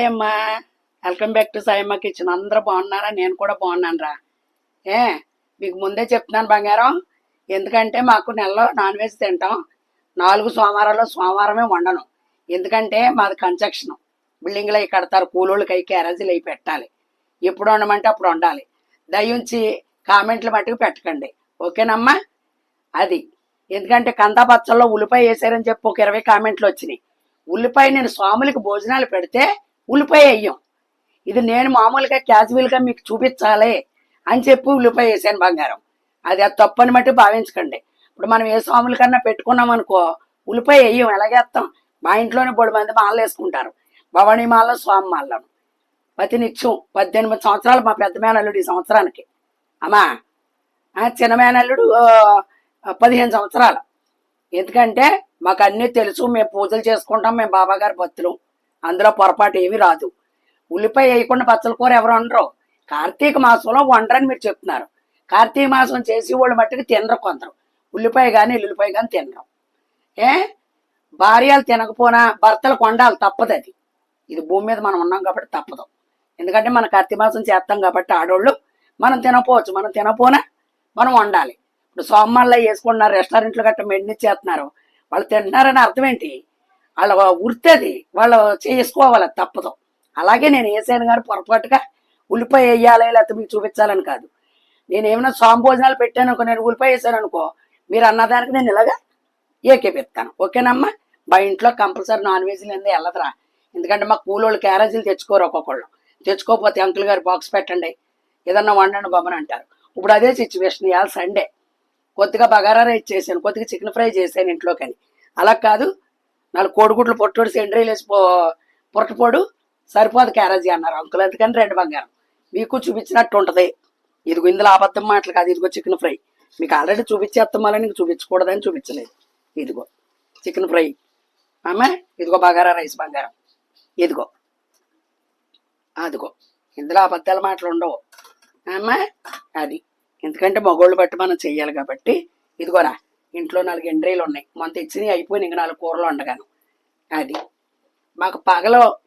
Hi అమ్మా. Welcome back to Sayamma kitchen అందరూ బాగున్నారా? నేను కూడా బాగున్నాను రా ఏ మీకు ముందే చెప్తున్నాను బంగారం. ఎందుకంటే మాకు నెలలో నాన్ వెజ్ తింటాం. నాలుగు సోమవారాల్లో సోమవారమే వండను. ఎందుకంటే మాది కన్స్ట్రక్షన్ బిల్డింగ్లు అవి కడతారు కూలోళ్ళకి అవి క్యారేజీలు అవి పెట్టాలి. ఎప్పుడు వండమంటే అప్పుడు వండాలి. దయించి కామెంట్లు మట్టుకు పెట్టకండి. ఓకేనమ్మా? అది. ఎందుకంటే కందా పచ్చల్లో ఉల్లిపాయ వేసారని చెప్పి ఒక ఇరవై కామెంట్లు వచ్చినాయి. ఉల్లిపాయ నేను స్వాములకి భోజనాలు పెడితే ఉల్లిపాయ వేయం ఇది నేను మామూలుగా క్యాజువల్గా మీకు చూపించాలి అని చెప్పి ఉల్లిపాయ వేసాను బంగారం. అది అది తప్పని మట్టి భావించకండి. ఇప్పుడు మనం ఏ స్వాముల కన్నా పెట్టుకున్నాం అనుకో ఉల్లిపాయ వేయం ఎలాగేస్తాం మా ఇంట్లోనే బోడు మంది మాలలు వేసుకుంటారు. భవానీ మాల స్వామి మాలను. ప్రతి నిత్యం పద్దెనిమిది సంవత్సరాలు మా పెద్ద మేనల్లుడు ఈ సంవత్సరానికి. అమ్మా చిన్న మేనల్లుడు పదిహేను సంవత్సరాలు. ఎందుకంటే మాకు అన్నీ తెలుసు మేము పూజలు చేసుకుంటాం మేము బాబా గారి భక్తులు. అందులో పొరపాటు ఏమీ రాదు. ఉల్లిపాయ వేయకుండా పచ్చల కూర ఎవరు వండరు. కార్తీక మాసంలో వండరని మీరు చెప్తున్నారు. కార్తీక మాసం చేసి వాళ్ళు మట్టుకు తినరు కొందరు. ఉల్లిపాయ కానీ ఎల్లుల్లిపాయ కానీ తినరు. ఏ? భార్యలు తినకపోనా? భర్తలు కొండాలి తప్పదు అది. ఇది భూమి మీద మనం ఉన్నాం కాబట్టి తప్పదు. ఎందుకంటే మన కార్తీక మాసం చేస్తాం కాబట్టి ఆడోళ్ళు మనం తినపోవచ్చు మనం తినపోనా మనం వండాలి. ఇప్పుడు సోమవారంలో వేసుకుంటున్నారు రెస్టారెంట్లు గట్ట మెడిని చేస్తున్నారు వాళ్ళు తింటున్నారని అర్థం ఏంటి? వాళ్ళ ఉరితది వాళ్ళు చేసుకోవాలి అది తప్పదు. అలాగే నేను వేసాను కానీ పొరపాటుగా ఉల్లిపాయ వేయాలి లేకపోతే మీకు చూపించాలని కాదు. నేను ఏమైనా సోమ భోజనాలు పెట్టాను అనుకో నేను ఉల్లిపాయ వేసాను అనుకో మీరు అన్నదానికి నేను ఇలాగా ఏకేపిస్తాను ఓకేనమ్మా? మా ఇంట్లో కంపల్సరీ నాన్ వెజ్లు లేదా వెళ్ళదురా. ఎందుకంటే మా కూలోళ్ళు క్యారేజీలు తెచ్చుకోరు ఒక్కొక్కళ్ళు. తెచ్చుకోకపోతే అంకుల్ గారు బాక్స్ పెట్టండి. ఏదన్నా వండండి బొమ్మని అంటారు. ఇప్పుడు అదే సిచ్యువేషన్ ఇవాళ సండే కొద్దిగా బగారా రైస్ చేశాను కొద్దిగా చికెన్ ఫ్రై చేశాను ఇంట్లోకని. అలా కాదు నాలుగు కోడిగుడ్లు పొట్టోడు సెండ్రీలు వేసి పో- పొరటపోడు సరిపోదు క్యారేజీ అన్నారు. అంకుల్ అందుకని రెండు బంగారం? మీకు చూపించినట్టు ఉంటుంది. ఇదిగో ఇందులో అబద్ధం మాటలు కాదు. ఇదిగో చికెన్ ఫ్రై. మీకు ఆల్రెడీ చూపించేస్తామని నీకు చూపించకూడదని చూపించలేదు. ఇదిగో చికెన్ ఫ్రై. ఆమె ఇదిగో బగారా రైస్ బంగారం. ఇదిగో. అదిగో. ఇందులో అబద్ధాల మాటలు ఉండవు. ఆమె అది. ఎందుకంటే మగోళ్ళు బట్టి మనం చెయ్యాలి కాబట్టి ఇదిగోరా. ఇంట్లో నాలుగు ఎండ్రీలు ఉన్నాయి. మొన్న తెచ్చినవి అయిపోయిన ఇంక నాలుగు కూరలు వండగాను. అది. మాకు పగలో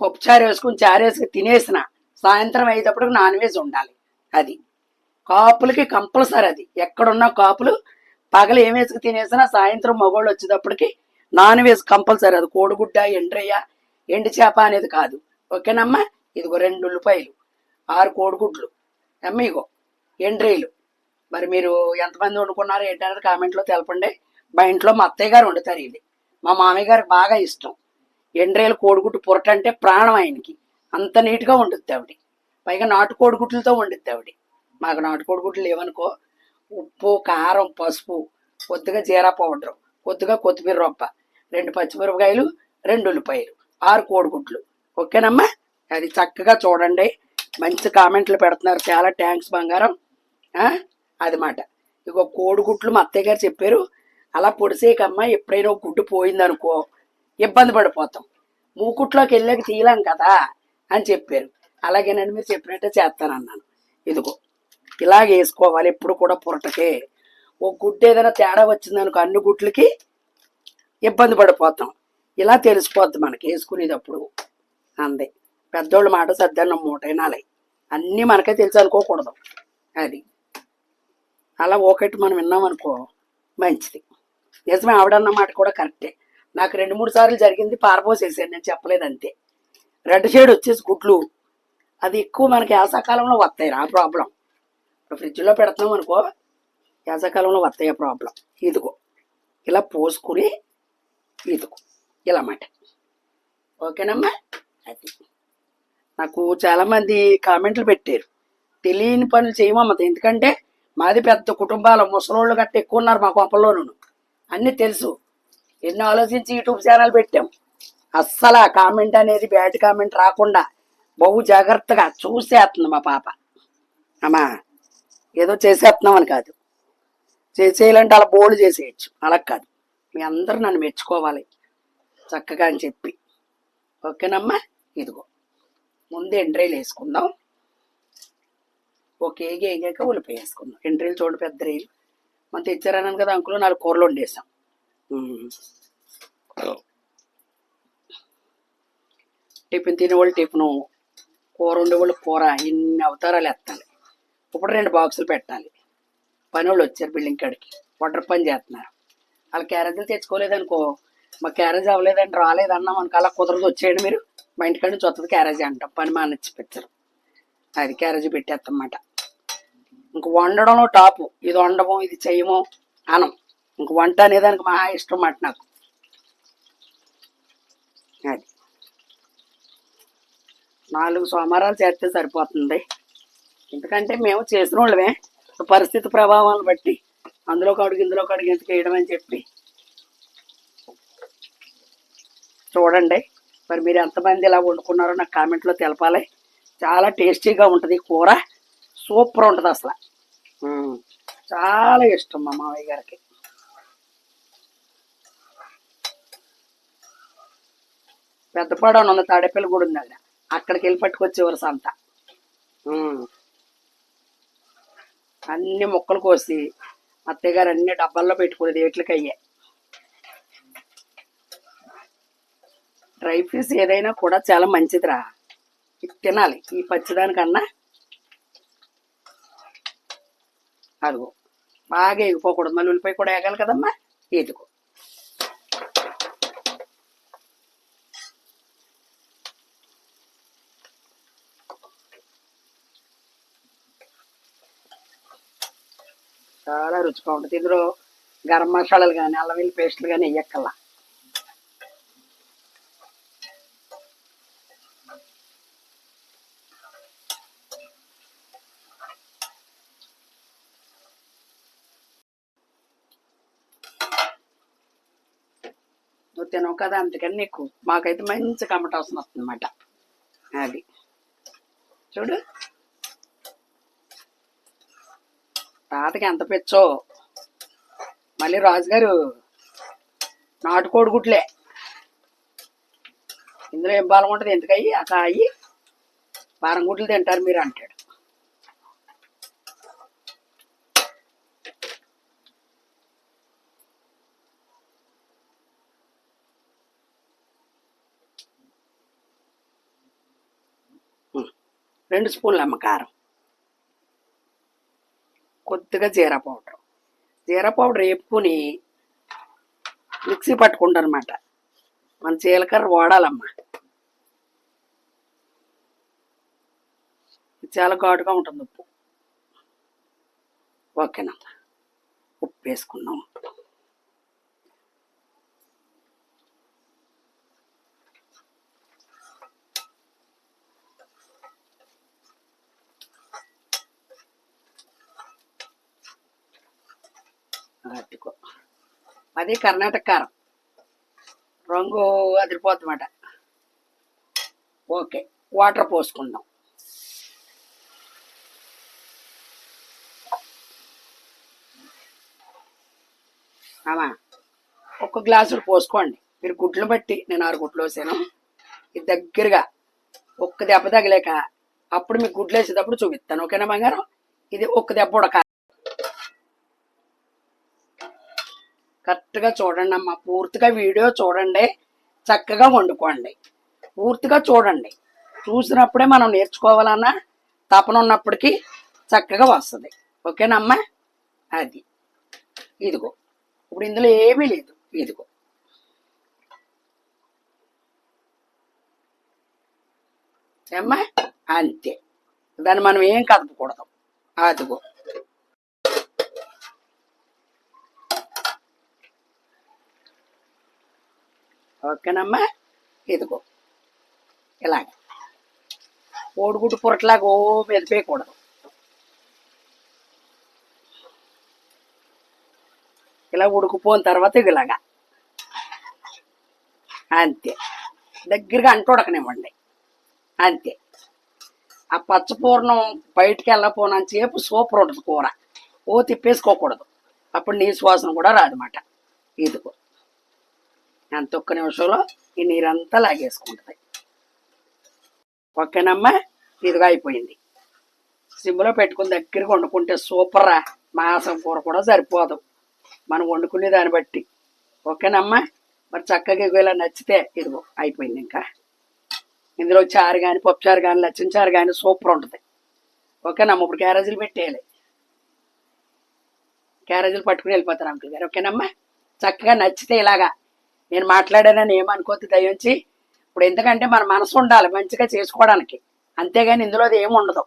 పప్పు చారు వేసుకుని చారు వేసుకుని తినేసిన. సాయంత్రం అయ్యేటప్పుడు నాన్ వెజ్ ఉండాలి. అది. కాపులకి కంపల్సరీ అది. ఎక్కడున్నా కాపులు పగలు ఏం వేసుకు తినేసినా సాయంత్రం మగోళ్ళు వచ్చేటప్పటికి నాన్ వెజ్ కంపల్సరీ అది. కోడిగుడ్డ ఎండ్రయ్య ఎండు చేప అనేది కాదు. ఓకేనమ్మా? ఇదిగో రెండు ఉల్లిపాయలు ఆరు కోడిగుడ్లు. అమ్మ ఇగో ఎండ్రీలు మరి మీరు ఎంతమంది వండుకున్నారు ఏంటనేది కామెంట్లో తెలపండి. మా ఇంట్లో మా అత్తయ్య గారు వండుతారు ఇది మా మామయ్య గారికి బాగా ఇష్టం. ఎండ్రేలు కోడిగుట్టు పురట అంటే ప్రాణం ఆయనకి. అంత నీట్గా వండుద్ది ఆవిడ. పైగా నాటు కోడిగుడ్లతో వండుద్ది ఆవిడ. మాకు నాటు కోడిగుడ్లు లేవనుకో ఉప్పు కారం పసుపు కొద్దిగా జీరా పౌడర్ కొద్దిగా కొత్తిమీర రొప్ప రెండు పచ్చిమిరపకాయలు రెండు ఉల్లిపాయలు ఆరు కోడిగుడ్లు. ఓకేనమ్మా? అది చక్కగా చూడండి. మంచి కామెంట్లు పెడుతున్నారు. చాలా థ్యాంక్స్ బంగారం. అదమాట. ఇక మాట కోడిగుడ్లు మా అత్తయ్య గారు చెప్పారు అలా పొడిసేకమ్మా ఎప్పుడైనా ఒక గుడ్డు పోయిందనుకో ఇబ్బంది పడిపోతాం. మూకుట్లోకి వెళ్ళాక తీయలేం కదా అని చెప్పారు. అలాగేనండి మీరు చెప్పినట్టే చేస్తానన్నాను. ఇదిగో ఇలాగ వేసుకోవాలి ఎప్పుడు కూడా పురటకే. ఒక గుడ్డు ఏదైనా తేడా వచ్చిందనుకో అన్ని గుడ్లకి ఇబ్బంది పడిపోతాం. ఇలా తెలిసిపోద్ది మనకి వేసుకునేటప్పుడు. అందే పెద్దోళ్ళ మాట సర్దన్నం మూట అన్నీ మనకే తెలుసు అనుకోకూడదు. అది. అలా ఒకటి మనం విన్నామనుకో మంచిది. నిజమే ఆవిడన్న మాట కూడా కరెక్టే. నాకు రెండు మూడు సార్లు జరిగింది పారపోసేసాను నేను చెప్పలేదు అంతే. రెడ్ షేడ్ వచ్చేసి గుడ్లు. అది ఎక్కువ మనకి వేసవకాలంలో వస్తాయి ఆ ప్రాబ్లం. ఇప్పుడు ఫ్రిడ్జ్లో పెడుతున్నాం అనుకో వేసవకాలంలో వస్తాయి ఆ ప్రాబ్లం. ఇదిగో ఇలా పోసుకుని ఇదిగో ఇలా మాట. ఓకేనమ్మా? అది. నాకు చాలామంది కామెంట్లు పెట్టారు. తెలియని పనులు చేయమమ్మత ఎందుకంటే మాది పెద్ద కుటుంబాలు ముసలోళ్ళు గట్ట ఎక్కువ ఉన్నారు మా కొంపల్లోనూ అన్నీ తెలుసు. ఎన్నో ఆలోచించి యూట్యూబ్ ఛానల్ పెట్టాం. అస్సలు ఆ కామెంట్ అనేది బ్యాడ్ కామెంట్ రాకుండా బహు జాగ్రత్తగా చూసేస్తుంది మా పాప. అమ్మా ఏదో చేసేస్తున్నామని కాదు. చేసేయాలంటే అలా బోల్డ్ చేసేయచ్చు. అలా కాదు. మీ అందరూ నన్ను మెచ్చుకోవాలి. చక్కగా అని చెప్పి. ఓకేనమ్మా? ఇదిగో. ముందు ఎండ్రైలు వేసుకుందాం. ఒక ఏగి ఏగాక ఉల్లిపాయ వేసుకుందాం ఎండ్రీలు చూడు పెద్ద రేలు. మనం తెచ్చారన్నాను కదా అంకులు నాలుగు కూరలు వండేసాం. టిఫిన్ తినేవాళ్ళు టిఫిను కూర ఉండేవాళ్ళు కూర ఇన్ని అవతారాలు ఎత్తాలి. ఇప్పుడు రెండు బాక్సులు పెట్టాలి. పని వాళ్ళు వచ్చారు బిల్డింగ్ కాడికి. వాటర్ పని చేస్తున్నారు. వాళ్ళు క్యారేజీలు తెచ్చుకోలేదనుకో మా క్యారేజ్ అవ్వలేదండి రాలేదన్నా మనకు అలా కుదరదు వచ్చేయండి మీరు. మా ఇంటికాడ నుంచి వస్తుంది క్యారేజీ అంటాం. పని మానచ్చి పెట్టారు. అది క్యారేజీ పెట్టేస్తామాట ఇంక వండడంలో టాపు ఇది వండము ఇది చేయము అనం. ఇంక వంట అనేదానికి మహా ఇష్టం మాట నాకు. అది. నాలుగు సోమవారాలు చేస్తే సరిపోతుంది. ఎందుకంటే మేము చేసిన వాళ్ళమే. పరిస్థితి ప్రభావాలను బట్టి అందులో కడుగు ఇందులో కడుగు ఎందుకు వేయడం అని చెప్పి. చూడండి. మరి మీరు ఎంతమంది ఇలా వండుకున్నారో నాకు కామెంట్లో తెలపాలి. చాలా టేస్టీగా ఉంటుంది కూర. సూపర్ ఉంటుంది అసలు. చాలా ఇష్టం మా మామయ్య గారికి. పెద్దపాడు ఉన్న ఉంది తాడేపల్లి గుడి ఉంది అక్కడ. అక్కడికి వెళ్ళి పట్టుకొచ్చేవారు సంత. అన్ని ముక్కలు కోసి అత్తయ్య గారు అన్ని డబ్బాల్లో పెట్టుకునేది వీటికి అయ్యాయి డ్రై ఫ్రూట్స్ ఏదైనా కూడా చాలా మంచిదిరా. తినాలి. ఈ పచ్చిదానికన్నా అదిగో బాగా ఎగిపోకూడదు. మళ్ళీ ఉల్లిపాయ కూడా ఎగాలి కదమ్మా? ఎదుగు. చాలా రుచిగా ఉంటుంది. ఇందులో గరం మసాలాలు కానీ అల్లం వెల్లి పేస్టులు కానీ వేయక్కల్లా తినవు కదా? అందుకని నీకు మాకైతే మంచి కమట అవసరం వస్తుందన్నమాట. అది. చూడు. తాతకి ఎంత పెచ్చో. మళ్ళీ రాజుగారు నాటుకోడి గుడ్లే ఇందులో ఏం బలం ఉంటుంది? ఎందుకయ్యి? ఆ అయ్యి వారం గుడ్లు తింటారు మీరు అంటాడు. రెండు స్పూన్లు అమ్మ కారం. కొద్దిగా జీరా పౌడర్. జీరా పౌడర్ వేపుకుని మిక్సీ పట్టుకుంటానమాట మన జీలకర్ర వాడాలమ్మా. చాలా ఘాటుగా ఉంటుంది ఉప్పు. ఓకేనమ్మా. ఉప్పు వేసుకున్నాం అట్టుకో అది కర్ణాటక కారం రంగు అదిరిపోతుందన్నమాట ఓకే వాటర్ పోసుకుందాం. ఆమా ఒక్క గ్లాసులు పోసుకోండి. మీరు గుడ్లు బట్టి నేను ఆరు గుడ్లు వేసాను ఇది దగ్గరగా ఒక్క దెబ్బ తగిలేక అప్పుడు మీకు గుడ్లు వేసేటప్పుడు చూపిస్తాను. ఓకేనా బంగారం? ఇది ఒక్క దెబ్బ ఉడక కరెక్ట్గా చూడండి అమ్మా. పూర్తిగా వీడియో చూడండి. చక్కగా వండుకోండి. పూర్తిగా చూడండి. చూసినప్పుడే మనం నేర్చుకోవాలన్నా తపన ఉన్నప్పటికీ చక్కగా వస్తుంది. ఓకేనమ్మా అది. ఇదిగో. ఇప్పుడు ఇందులో ఏమీ లేదు. ఇదిగో. ఏమ్మా? అంతే. దాన్ని మనం ఏం కదపకూడదు. అదిగో. ఓకేనమ్మా ఇదిగో. ఇలాగ. కోడిగుడ్డు పురట్లాగా ఓ మెదిపేయకూడదు ఇలా ఉడుకుపోయిన తర్వాత ఇది ఇలాగా. అంతే. దగ్గరగా అంటుడకనివ్వండి అంతే. ఆ పచ్చపూర్ణం బయటికి వెళ్ళపోనంత సేపు సూపర్ ఉంటుంది కూర. ఓ తిప్పేసుకోకూడదు. అప్పుడు నీ శ్వాసన కూడా రాదన్నమాట. ఇదిగో. ఎంత ఒక్క నిమిషంలో ఈ నీరంతా లాగేసుకుంటుంది. ఓకేనమ్మా? ఇదిగా అయిపోయింది. సిమ్లో పెట్టుకుని దగ్గరికి వండుకుంటే సూపర్రా. మాసం కూర కూడా సరిపోదు. మనం వండుకునే దాన్ని బట్టి. ఓకేనమ్మా? మరి చక్కగా ఇలా నచ్చితే ఇదిగో అయిపోయింది ఇంకా. ఇందులో చారు కానీ పప్పు చారు కానీ లచ్చిన చారు కానీ సూపర్ ఉంటుంది. ఓకేనమ్మ? ఇప్పుడు క్యారేజీలు పెట్టేయాలి. క్యారేజీలు పట్టుకుని వెళ్ళిపోతారు అంకుల్ గారు. ఓకేనమ్మా? చక్కగా నచ్చితే ఇలాగా నేను మాట్లాడానని ఏమనుకోవద్దు దయించి. ఇప్పుడు ఎందుకంటే మన మనసు ఉండాలి మంచిగా చేసుకోవడానికి. అంతేగాని ఇందులో అది ఏముండదు ఉండదు.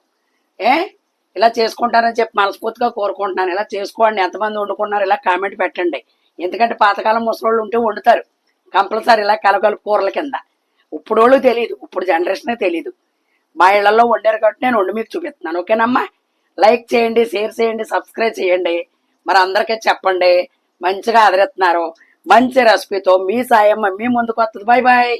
ఏ? ఇలా చేసుకుంటారని చెప్పి మనస్ఫూర్తిగా కోరుకుంటున్నాను. ఇలా చేసుకోండి ఎంతమంది వండుకున్నారు ఇలా కామెంట్ పెట్టండి. ఎందుకంటే పాతకాలం ముసలోళ్ళు ఉంటే వండుతారు. కంపల్సరీ ఇలా కలగలు కూరల కింద. ఇప్పుడు వాళ్ళు తెలియదు ఇప్పుడు జనరేషనే తెలియదు మా ఇళ్ళలో వండారు కాబట్టి నేను వండి మీకు చూపిస్తున్నాను. ఓకేనమ్మా? లైక్ చేయండి షేర్ చేయండి సబ్స్క్రైబ్ చేయండి. మరి అందరికీ చెప్పండి. మంచిగా ఆదరిస్తున్నారు. మంచి రెసిపీతో మీ సాయమ్మ మీ ముందుకు వస్తుంది. Bye bye